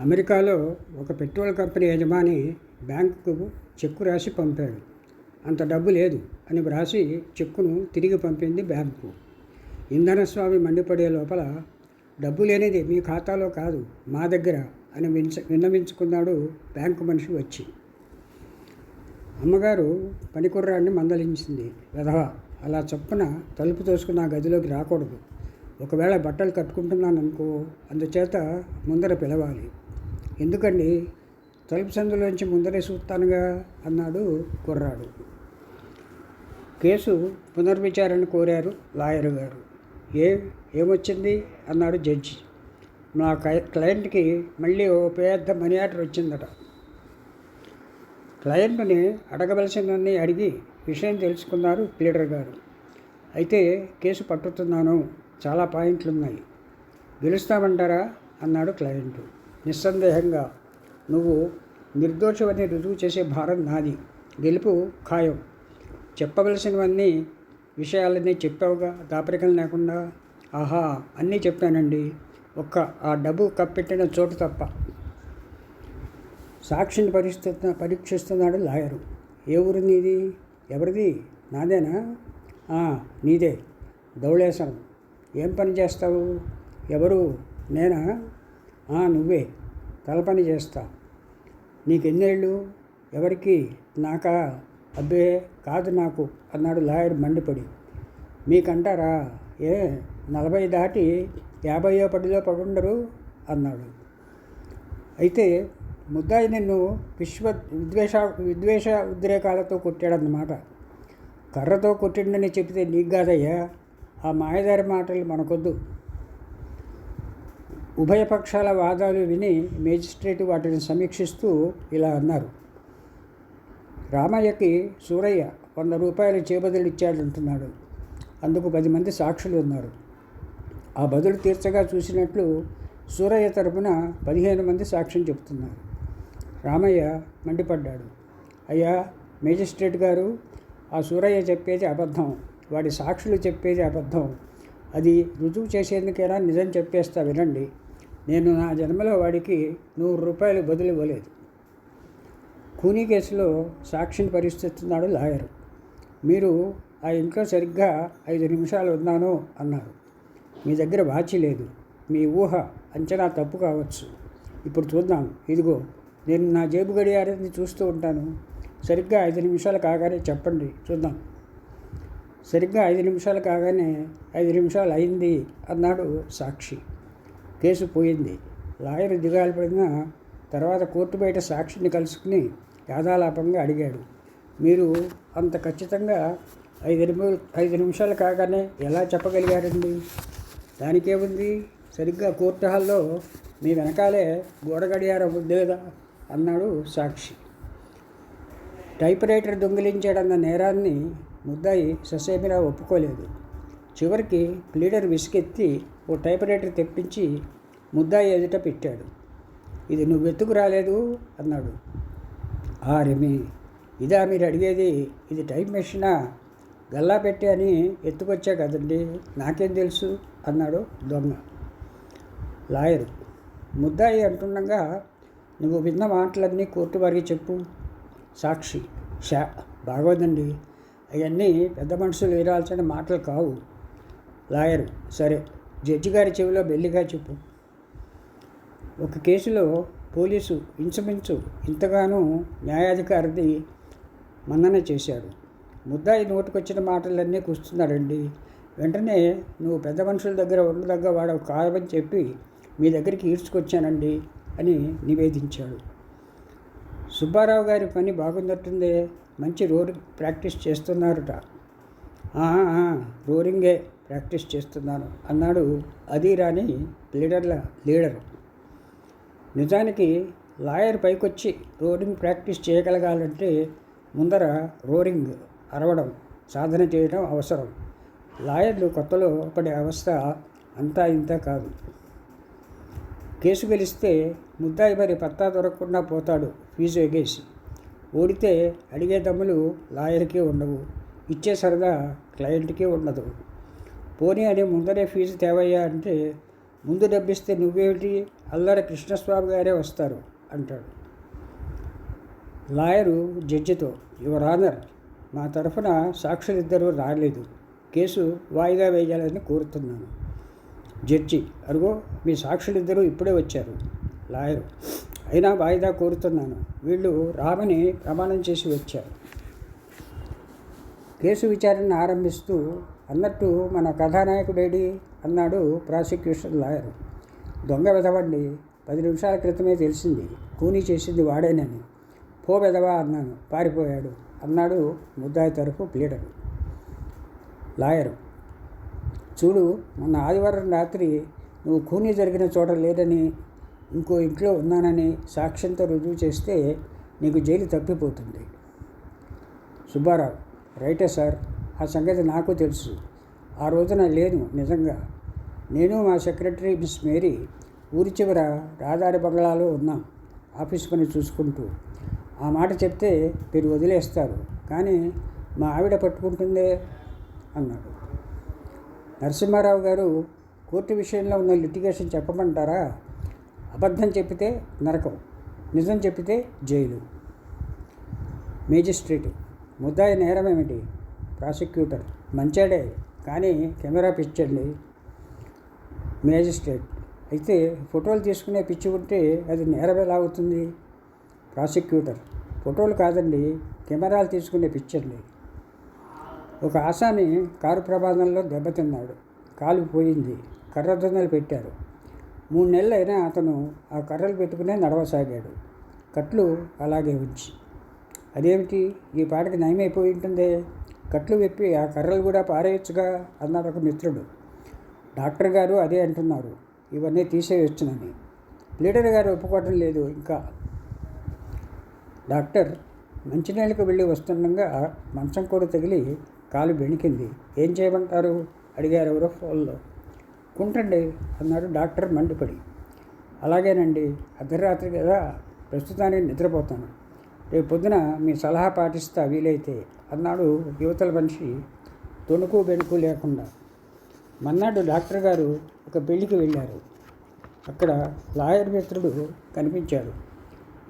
అమెరికాలో ఒక petrol company యజమాని బ్యాంకుకు చెక్కు రాసి పంపాడు. అంత డబ్బు లేదు అని వ్రాసి చెక్కును తిరిగి పంపింది బ్యాంకు. ఇంధన స్వామి మండిపడే లోపల డబ్బు లేనిది మీ ఖాతాలో కాదు మా దగ్గర అని వించ విన్నవించుకున్నాడు బ్యాంకు మనిషి వచ్చి. అమ్మగారు పనికుర్రాన్ని మందలించింది. వెధవ అలా చొప్పున తలుపు తోసుకుని నా గదిలోకి రాకూడదు. ఒకవేళ బట్టలు కట్టుకుంటున్నాను అనుకో అందుచేత ముందర పిలవాలి. ఎందుకండి తలుపు సందులోంచి ముందరే చూస్తానుగా అన్నాడు కుర్రాడు. కేసు పునర్విచారణ కోరారు లాయర్ గారు. ఏ ఏమొచ్చింది? అన్నాడు జడ్జి. మా క్లయింట్కి మళ్ళీ ఓ పెద్ద మనీ ఆర్డర్ వచ్చిందట. క్లయింట్ని అడగవలసినవన్నీ అడిగి విషయం తెలుసుకున్నారు ప్లీడర్ గారు. అయితే కేసు పట్టుతున్నాను చాలా పాయింట్లు ఉన్నాయి గెలుస్తామంటారా? అన్నాడు క్లయింట్. నిస్సందేహంగా నువ్వు నిర్దోషమని రుజువు చేసే భారం నాది. గెలుపు ఖాయం. చెప్పవలసినవన్నీ విషయాలన్నీ చెప్పావుగా. దాపరికం లేకుండా ఆహా అన్నీ చెప్పానండి. ఒక్క ఆ డబ్బు కప్పెట్టిన చోటు తప్ప. సాక్షిని పరిస్థితి పరీక్షిస్తున్నాడు లాయరు. ఏ ఊరు నీది? ఎవరిది? నాదేనా? నీదే. దౌళేశం. ఏం పని చేస్తావు? ఎవరు? నేనా? నువ్వే. తలపని చేస్తా. నీకెన్నేళ్ళు? ఎవరికి? నాకా? అబ్బే కాదు నాకు అన్నాడు లాయర్ మండిపడి. మీకంటారా? ఏ నలభై దాటి యాభైయో పడిలో పడుండరు? అన్నాడు. అయితే ముద్దాయి నిన్ను విశ్వ విద్వేష విద్వేష ఉద్రేకాలతో కొట్టాడన్నమాట. కర్రతో కొట్టిండని చెబితే నీకు కాదయ్యా? ఆ మాయదారి మాటలు మనకొద్దు. ఉభయ పక్షాల వాదాలు విని మేజిస్ట్రేట్ వాటిని సమీక్షిస్తూ ఇలా అన్నారు. రామయ్యకి సూరయ్య వంద రూపాయలు చేబదులు ఇచ్చాడంటున్నాడు. అందుకు పది మంది సాక్షులు ఉన్నారు. ఆ బదులు తీర్చగా చూసినట్లు సూరయ్య తరపున పదిహేను మంది సాక్ష్యం చెబుతున్నారు. రామయ్య మండిపడ్డాడు. అయ్యా మేజిస్ట్రేట్ గారు ఆ సూరయ్య చెప్పేది అబద్ధం. వాడి సాక్షులు చెప్పేది అబద్ధం. అది రుజువు చేసేందుకైనా నిజం చెప్పేస్తా వినండి. నేను నా జన్మలో వాడికి నూరు రూపాయలు బదులు ఇవ్వలేదు. కూనీ కేసులో సాక్షిని పరిస్థితున్నాడు లాయరు. మీరు ఆ ఇంట్లో సరిగ్గా ఐదు నిమిషాలు ఉన్నాను అన్నారు. మీ దగ్గర వాచి లేదు. మీ ఊహ అంచనా తప్పు కావచ్చు. ఇప్పుడు చూద్దాం. ఇదిగో నేను నా జేబు గడియారాన్ని చూస్తూ ఉంటాను. సరిగ్గా ఐదు నిమిషాలు కాగానే చెప్పండి. చూద్దాం. సరిగ్గా ఐదు నిమిషాలు కాగానే ఐదు నిమిషాలు అయింది అన్నాడు సాక్షి. కేసు పోయింది. లాయర్ దిగాలు పడిన తర్వాత కోర్టు బయట సాక్షిని కలుసుకుని యాదాలాపంగా అడిగాడు. మీరు అంత ఖచ్చితంగా ఐదు నిమి ఐదు నిమిషాలు కాగానే ఎలా చెప్పగలిగారండి? దానికేముంది? సరిగ్గా కోర్టు హాల్లో మీ వెనకాలే గోడ గడియారం ఉంది కదా అన్నాడు సాక్షి. టైప్ రైటర్ దొంగిలించాడన్న నేరాన్ని ముద్దాయి ససేమిరా ఒప్పుకోలేదు. చివరికి ప్లీడర్ విసుకెత్తి ఓ టైప్ రైటర్ తెప్పించి ముద్దాయి ఎదుట పెట్టాడు. ఇది నువ్వు ఎత్తుకు రాలేదు అన్నాడు. ఆ రెమి ఇదా మీరు అడిగేది ఇది టైప్ మెషినా? గల్లా పెట్టి అని ఎత్తుకొచ్చా కదండి నాకేం తెలుసు అన్నాడు దొంగ. లాయరు ముద్దాయి అంటుండగా నువ్వు విన్న మాటలన్నీ కోర్టు వారికి చెప్పు. సాక్షి షా బాగోదండి. అవన్నీ పెద్ద మనుషులు వినాల్సిన మాటలు కావు. లాయరు సరే జడ్జి గారి చెవిలో బెల్లిగా చెప్పు. ఒక కేసులో పోలీసు ఇంచుమించు ఇంతగానో న్యాయాధికారిది మన్నన చేశాడు. ముద్దాయి నోటుకొచ్చిన మాటలన్నీ కూస్తున్నాడండి. వెంటనే నువ్వు పెద్ద మనుషుల దగ్గర ఉండదగ్గ వాడు కాదని చెప్పి మీ దగ్గరికి ఈడ్చుకొచ్చానండి అని నివేదించాడు. సుబ్బారావు గారి పని బాగున్నట్టుందే మంచి రోరింగ్ ప్రాక్టీస్ చేస్తున్నారుట. రోరింగే. ప్రాక్టీస్ చేస్తున్నాను అన్నాడు అది రాని లీడర్ల లీడరు. నిజానికి లాయర్ పైకొచ్చి రోరింగ్ ప్రాక్టీస్ చేయగలగాలంటే ముందర రోరింగ్ అరవడం సాధన చేయడం అవసరం. లాయర్లు కొత్తలో పడే అవస్థ అంతా ఇంత కాదు. కేసు గెలిస్తే ముద్దాయి మరి పత్తా దొరకకుండా పోతాడు ఫీజు ఎగేసి. ఓడితే అడిగే దమ్ములు లాయర్కి ఉండవు ఇచ్చే సరదా క్లయింట్కి ఉండదు. పోనీ అని ముందరే ఫీజు తేవయ్యా అంటే ముందు డబ్బిస్తే నువ్వేమిటి? అల్లరి కృష్ణస్వామి గారే వస్తారు అంటాడు. లాయరు జడ్జితో యువర్ ఆనర్ మా తరఫున సాక్షులిద్దరూ రాలేదు. కేసు వాయిదా వేయాలని కోరుతున్నాను. జడ్జి అరుగో మీ సాక్షులిద్దరూ ఇప్పుడే వచ్చారు. లాయరు అయినా వాయిదా కోరుతున్నాను. వీళ్ళు రామని ప్రమాణం చేసి వచ్చారు. కేసు విచారణ ఆరంభిస్తూ అన్నట్టు మన కథానాయకుడేడి అన్నాడు ప్రాసిక్యూషన్ లాయర్. దొంగ వెదవండి పది నిమిషాల క్రితమే తెలిసింది కూనీ చేసింది వాడేనని. పో వెదవా అన్నాను పారిపోయాడు అన్నాడు ముద్దాయి తరఫు ప్లీడరు. లాయరు చూడు మొన్న ఆదివారం రాత్రి నువ్వు కూనీ జరిగిన చోట లేదని ఇంకో ఇంట్లో ఉన్నానని సాక్ష్యంతో రుజువు చేస్తే నీకు జైలు తప్పిపోతుంది. సుబ్బారావు రైటే సార్ ఆ సంగతి నాకు తెలుసు. ఆ రోజున లేను నిజంగా. నేను మా సెక్రటరీ మిస్ మేరీ ఊరి చివర రాదారి బంగ్లాలో ఉన్నాం ఆఫీస్ పని చూసుకుంటూ. ఆ మాట చెప్తే మీరు వదిలేస్తారు. కానీ మా ఆవిడ పట్టుకుంటుందే అన్నాడు. నరసింహారావు గారు కోర్టు విషయంలో ఉన్న లిటిగేషన్ చెప్పమంటారా? అబద్ధం చెప్పితే నరకం నిజం చెప్పితే జైలు. మేజిస్ట్రేట్ ముద్దాయి నేరం ఏమిటి? ప్రాసిక్యూటర్. మంచాడే కానీ కెమెరా పిచ్చండి మేజిస్ట్రేట్ అయితే ఫోటోలు తీసుకునే పిచ్చి ఉంటే అది నేరం ఎలా అవుతుంది? ప్రాసిక్యూటర్. ఫోటోలు కాదండి కెమెరాలు తీసుకునే పిచ్చండి ఒక ఆసామి కారు ప్రమాదంలో దెబ్బతిన్నాడు. కాలు పోయింది. కర్రదొందలు పెట్టారు. మూడు నెలలు అయినా అతను ఆ కర్రలు పెట్టుకునే నడవసాగాడు. కట్లు అలాగే ఉంచి. అదేమిటి? ఈ పాటకి నయమైపోయి ఉంటుందే? కట్లు విప్పి ఆ కర్రలు కూడా పారేయచ్చుగా అన్నాడు ఒక మిత్రుడు. డాక్టర్ గారు అదే అంటున్నారు. ఇవన్నీ తీసేయొచ్చునని. లీడర్ గారు ఒప్పుకోవటం లేదు ఇంకా. డాక్టర్ మంచినీళ్ళకు వెళ్ళి వస్తుండగా మంచం కూడా తగిలి కాలు బెణికింది. ఏం చేయమంటారు? అడిగారు ఎవరో ఫోన్లో. కుంటండి అన్నాడు డాక్టర్ మండిపడి. అలాగేనండి. అర్ధరాత్రి కదా. ప్రస్తుతానికి నిద్రపోతాను. రేపు పొద్దున మీ సలహా పాటిస్తా వీలైతే అన్నాడు యువతల మనిషి తొణుకు బెణుకు లేకుండా. మన్నాడు డాక్టర్ గారు ఒక పెళ్ళికి వెళ్ళారు. అక్కడ లాయర్ మిత్రుడు కనిపించాడు.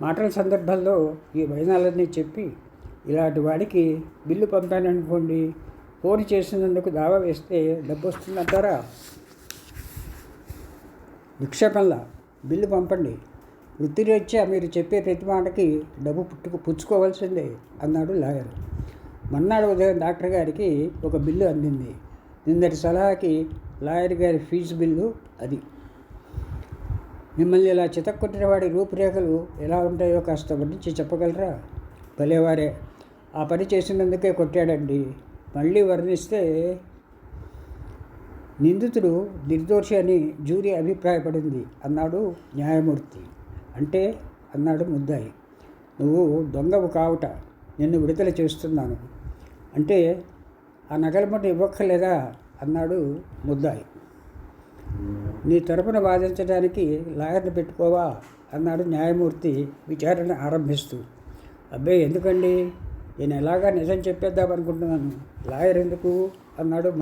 మాటల సందర్భంలో ఈ వైనాలన్నీ చెప్పి ఇలాంటి వాడికి బిల్లు పంపాననుకోండి ఫోన్ చేసినందుకు దావా వేస్తే డబ్బు వస్తుందంటారా నిక్షేపంలా బిల్లు పంపండి. వృత్తిరీత్యా మీరు చెప్పే ప్రతి మాటకి డబ్బు పుట్టుకు పుచ్చుకోవాల్సిందే అన్నాడు లాయర్. మన్నాడు ఉదయం డాక్టర్ గారికి ఒక బిల్లు అందింది. నిన్నటి సలహాకి లాయర్ గారి ఫీజు బిల్లు అది. మిమ్మల్ని ఇలా చితక్కొట్టిన వాడి రూపురేఖలు ఎలా ఉంటాయో కాస్త వర్ణించి చెప్పగలరా? భలేవారే. ఆ పని చేసినందుకే కొట్టాడండి. మళ్ళీ వర్ణిస్తే నిందితుడు నిర్దోషి అని జ్యూరీ అభిప్రాయపడింది అన్నాడు న్యాయమూర్తి. అంటే అన్నాడు ముద్దాయి నువ్వు దొంగవు కావుట నిన్ను విడుదల చేస్తున్నాను. అంటే ఆ నగలమట ఇవ్వక్కర్లేదా? అన్నాడు ముద్దాయి. నీ తరపున వాదించడానికి లాయర్ని పెట్టుకోవా? అన్నాడు న్యాయమూర్తి విచారణ ఆరంభిస్తూ. అబ్బాయి ఎందుకండి? నేను ఎలాగా నిజం చెప్పేద్దాం అనుకుంటున్నాను లాయర్ ఎందుకు? అన్నాడు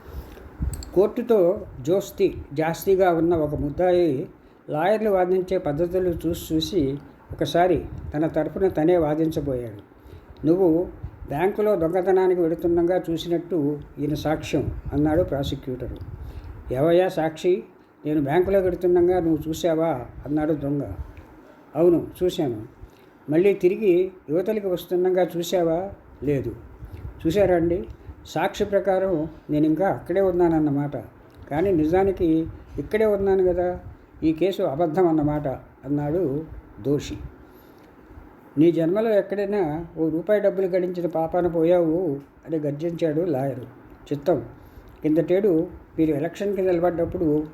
కోర్టుతో జోస్తి జాస్తిగా ఉన్న ఒక ముద్దాయి లాయర్లు వాదించే పద్ధతులు చూసి చూసి ఒకసారి తన తరపున తనే వాదించబోయాడు. నువ్వు బ్యాంకులో దొంగతనానికి వెడుతుండగా చూసినట్టు ఈయన సాక్ష్యం అన్నాడు ప్రాసిక్యూటరు. ఎవయా సాక్షి? నేను బ్యాంకులో వెడుతుండగా నువ్వు చూసావా అన్నాడు దొంగ. అవును చూశాను. మళ్ళీ తిరిగి యువతలకి వస్తుండగా చూసావా లేదు. చూశారా అండి? సాక్షి ప్రకారం నేను ఇంకా అక్కడే ఉన్నానన్నమాట. కానీ నిజానికి ఇక్కడే ఉన్నాను కదా. ఈ కేసు అబద్ధం అన్నమాట అన్నాడు దోషి. నీ జన్మలో ఎక్కడైనా ఓ రూపాయి డబ్బులు గడించిన పాపాన పోయావు అని గర్జించాడు లాయరు. చిత్తం. కిందటేడు మీరు ఎలక్షన్కి నిలబడ్డప్పుడు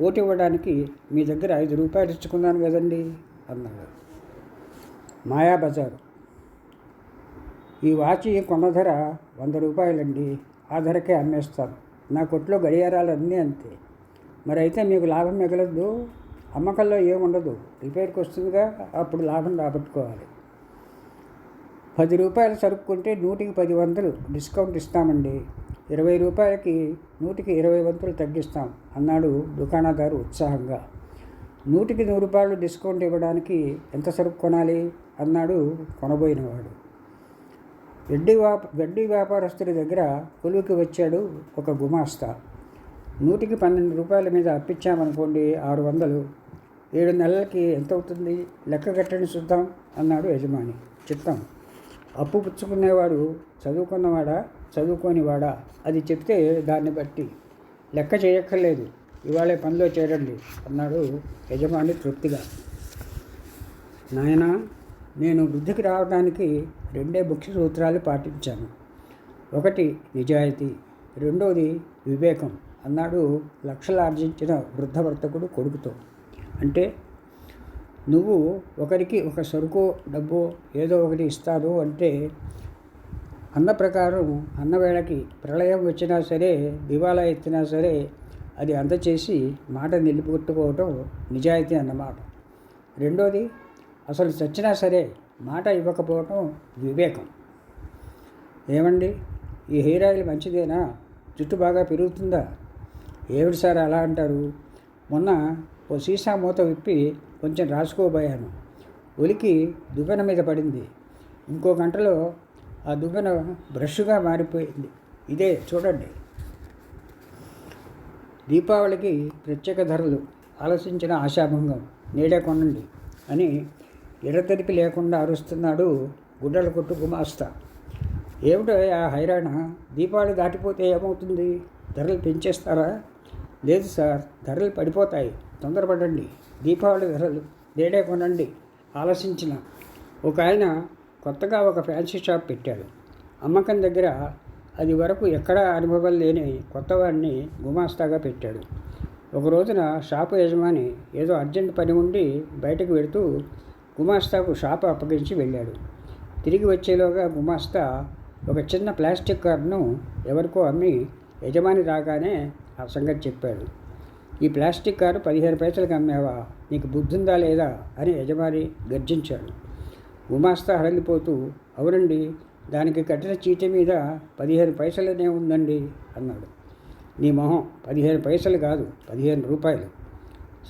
ఓటు ఇవ్వడానికి మీ దగ్గర ఐదు రూపాయలు ఇచ్చుకున్నాను కదండి అన్నాడు. మాయాబజారు ఈ వాచి కొన్న ధర వంద రూపాయలండి. ఆ ధరకే అమ్మేస్తాను నా కొట్లో గడియారాలన్నీ అంతే. మరి అయితే మీకు లాభం మిగలదు. అమ్మకంలో ఏముండదు రిపేర్కి వస్తుందిగా అప్పుడు లాభం రాబట్టుకోవాలి. పది రూపాయలు సరుక్కుంటే నూటికి పది వందలు డిస్కౌంట్ ఇస్తామండి. ఇరవై రూపాయలకి నూటికి ఇరవై వంతులు తగ్గిస్తాం అన్నాడు దుకాణదారు ఉత్సాహంగా. నూటికి నూరు రూపాయలు డిస్కౌంట్ ఇవ్వడానికి ఎంత సరుకు కొనాలి? అన్నాడు కొనబోయినవాడు. వెడ్డి వ్యాప వెడ్డి వ్యాపారస్తుడి దగ్గర కొలువుకి వచ్చాడు ఒక గుమాస్తా. నూటికి పన్నెండు రూపాయల మీద అప్పించామనుకోండి ఆరు వందలు. ఏడు నెలలకి ఎంత అవుతుంది లెక్క కట్టండి చూద్దాం అన్నాడు యజమాని. చిత్తం. అప్పు పుచ్చుకునేవాడు చదువుకున్నవాడా? చదువుకోనివాడా? అది చెప్తే దాన్ని బట్టి. లెక్క చేయక్కర్లేదు. ఇవాళే పనిలో చేరండి అన్నాడు యజమాని తృప్తిగా. నాయనా నేను వృద్ధికి రావడానికి రెండే ముఖ్య సూత్రాలు పాటించాను. ఒకటి నిజాయితీ రెండోది వివేకం. అన్నాడు లక్షలార్జించిన ఆర్జించిన కొడుకుతో. అంటే నువ్వు ఒకరికి ఒక సరుకు డబ్బు ఏదో ఒకటి ఇస్తాను అంటే అన్న ప్రకారం అన్నవేళకి ప్రళయం వచ్చినా సరే దివాలా ఎత్తినా సరే అది అందచేసి మాట నిలుపుకొట్టుకోవటం నిజాయితీ అన్నమాట. రెండోది అసలు చచ్చినా సరే మాట ఇవ్వకపోవటం వివేకం. ఏమండి? ఈ హెయిర్ ఆయిల్ మంచిదేనా? జుట్టు బాగా పెరుగుతుందా? ఏమిటి సార్ అలా అంటారు? మొన్న ఓ సీసా మూత విప్పి కొంచెం రాసుకోబోయాను. ఒలికి దువ్వెన మీద పడింది. ఇంకో గంటలో ఆ దువ్వెన బ్రష్గా మారిపోయింది. ఇదే చూడండి. దీపావళికి ప్రత్యేక ధరలు. ఆలోచించిన ఆశాభంగం. నేడే కొనండి అని ఎడతెరిపి లేకుండా అరుస్తున్నాడు గుడ్డల కొట్టు గుమాస్తా. ఏమిటో ఆ హైరాణ? దీపావళి దాటిపోతే ఏమవుతుంది? ధరలు పెంచేస్తారా? లేదు సార్ ధరలు పడిపోతాయి. తొందరపడండి. దీపావళి ధరలు నేడే కొనండి. ఆలోచించిన. ఒక ఆయన కొత్తగా ఒక ఫ్యాన్సీ షాప్ పెట్టాడు. అమ్మకం దగ్గర అది వరకు ఎక్కడా అనుభవం లేని కొత్తవాడిని గుమాస్తాగా పెట్టాడు. ఒక రోజున షాపు యజమాని ఏదో అర్జెంట్ పని ఉండి బయటకు వెళుతూ గుమాస్తాకు షాపు అప్పగించి వెళ్ళాడు. తిరిగి వచ్చేలోగా గుమాస్తా ఒక చిన్న ప్లాస్టిక్ కార్డును ఎవరికో అమ్మి యజమాని రాగానే ఆ సంగతి చెప్పాడు. ఈ ప్లాస్టిక్ కారు పదిహేను పైసలకు అమ్మావా? నీకు బుద్ధుందా లేదా? అని యజమాని గర్జించాడు. ఉమాస్తా హడలిపోతూ అవునండి దానికి కట్టిన చీట మీద పదిహేను పైసలనే ఉందండి అన్నాడు. నీ మొహం పదిహేను పైసలు కాదు పదిహేను రూపాయలు.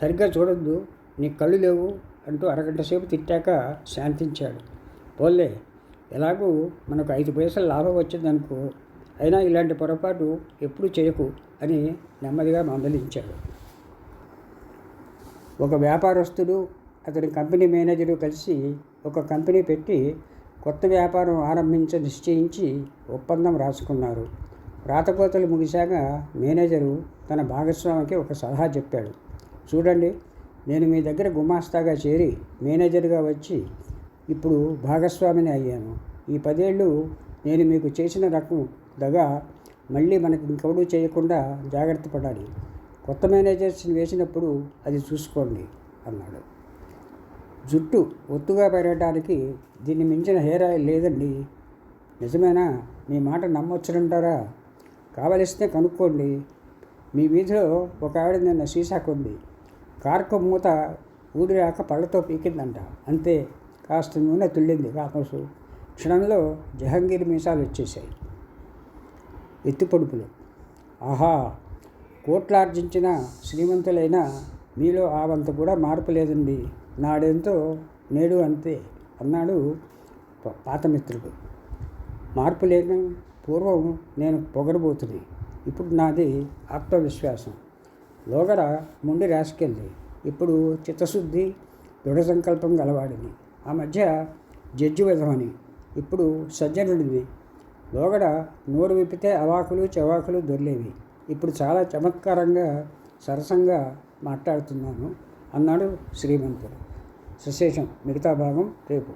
సరిగ్గా చూడొద్దు నీ కళ్ళు లేవు అంటూ అరగంట సేపు తిట్టాక శాంతించాడు. పోలే ఎలాగూ మనకు ఐదు పైసలు లాభం వచ్చిందనుకో అయినా ఇలాంటి పొరపాటు ఎప్పుడు చేయకు అని నెమ్మదిగా మందలించాడు. ఒక వ్యాపారస్తుడు అతని కంపెనీ మేనేజరు కలిసి ఒక కంపెనీ పెట్టి కొత్త వ్యాపారం ఆరంభించ నిశ్చయించి ఒప్పందం రాసుకున్నారు. రాతకోతలు ముగిశాక మేనేజరు తన భాగస్వామికి ఒక సలహా చెప్పాడు. చూడండి నేను మీ దగ్గర గుమాస్తాగా చేరి మేనేజర్గా వచ్చి ఇప్పుడు భాగస్వామిని అయ్యాను. ఈ పదేళ్ళు నేను మీకు చేసిన రకం దగా మళ్ళీ మనకి ఇంకెవడూ చేయకుండా జాగ్రత్త పడాలి. కొత్త మేనేజర్స్ని వేసినప్పుడు అది చూసుకోండి అన్నాడు. జుట్టు ఒత్తుగా పెరగడానికి దీన్ని మించిన హెయిర్ ఆయిల్ లేదండి. నిజమేనా? మీ మాట నమ్మొచ్చునంటారా? కావలిస్తే కనుక్కోండి. మీ వీధిలో ఒక ఆవిడ నిన్న సీసా కార్కు మూత ఊడిరాక పళ్ళతో పీకిందంట. అంతే కాస్త నూనె తుళ్ళింది. కాకసు క్షణంలో జహంగీర్ మీసాలు వచ్చేసాయి ఎత్తిపొడుపులు ఆహా కోట్లార్జించిన శ్రీమంతులైన మీలో ఆ వంత కూడా మార్పు లేదండి. నాడెంతో నేడు అంతే అన్నాడు పాత మిత్రుడు మార్పు లేని పూర్వం నేను పొగరబోతుంది ఇప్పుడు నాది ఆత్మవిశ్వాసం. లోగడ ముండి రాసుకెళ్ళి ఇప్పుడు చిత్తశుద్ధి దృఢ సంకల్పం గలవాడిని. ఆ మధ్య జడ్జి విధమని. ఇప్పుడు సజ్జనుడిని. లోగడ నోరు విప్పితే అవాకులు చెవాకులు దొర్లేవి. ఇప్పుడు చాలా చమత్కారంగా సరసంగా మాట్లాడుతున్నాను అన్నాడు శ్రీమంతుడు. సశేషం మిగతా భాగం రేపు.